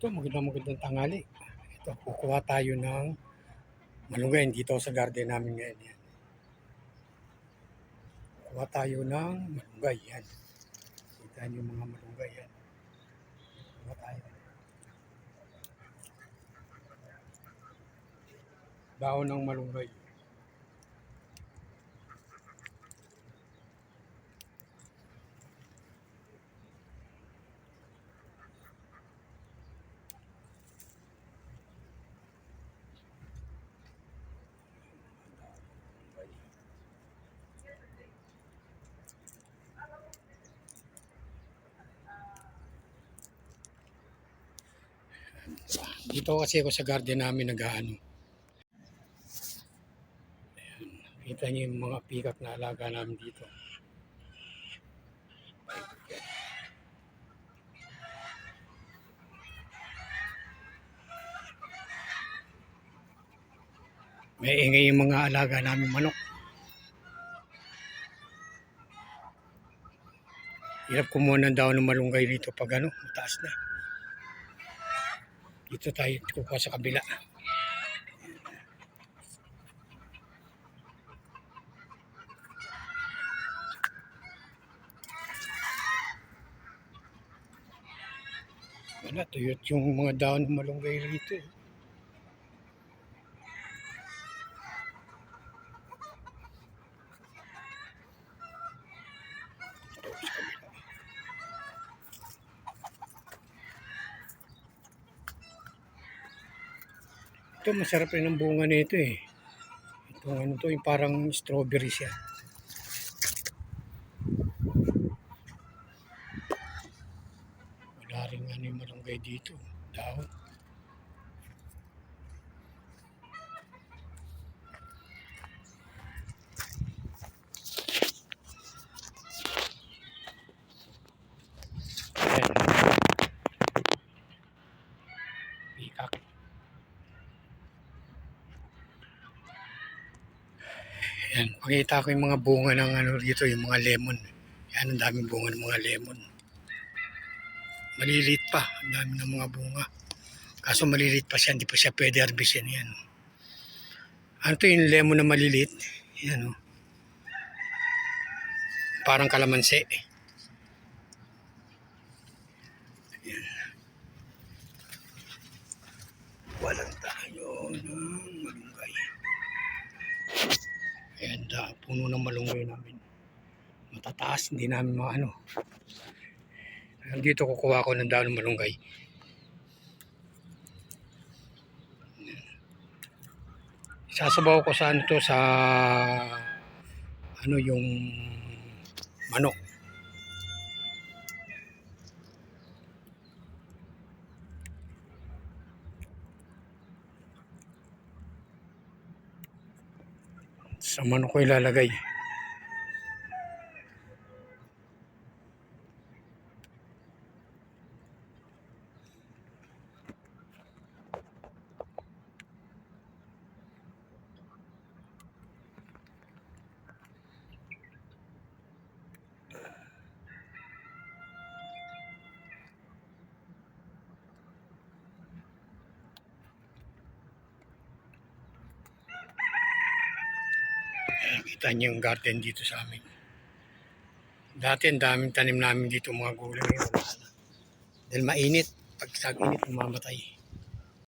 Ito, magandang magandang tangali. Ito, kukuha tayo ng malunggay dito sa garden namin ngayon. Yan. Kukuha tayo ng malunggay. Yan. Kita niyo mga malunggay. Yan. Kukuha tayo. Daon ng malunggay. Dito kasi ako sa garden namin nag-ano. Ayan. Kita niyo yung mga pikak na alaga namin dito. May ingay yung mga alaga namin manok. Hirap kumuha ng daon ng malunggay dito pag ano, mataas na. Dito tayo kukuha sa kabila. Wala, tuyot yung mga daon ng malunggay rito. eh. Ito, masarap rin ang bunga nito eh. Ito, ano to, yung parang strawberry siya. Wala rin ano yung malunggay dito. Dahon. Ayan. Yan, pakita ko yung mga bunga ng ano dito, yung mga lemon. Yan, ang daming bunga ng mga lemon. Maliliit pa, ang dami ng mga bunga. Kaso maliliit pa siya, hindi pa siya pwede harvestin yan. Ano to yung lemon na maliliit? Yan o. Parang kalamansi. Yan. Walang tayo ng malunggay. Ayan, da, puno ng malunggay namin. Matataas, hindi namin maano. Dito kukuha ko ng daon ng malunggay. Sasabaw ko sa ano to sa ano yung manok. Sa manok ko ilalagay. Ayan, kita niyo yung garden dito sa amin. Dati ang daming tanim namin dito mga gulay. Dahil mainit. Pag tag-init, mamamatay.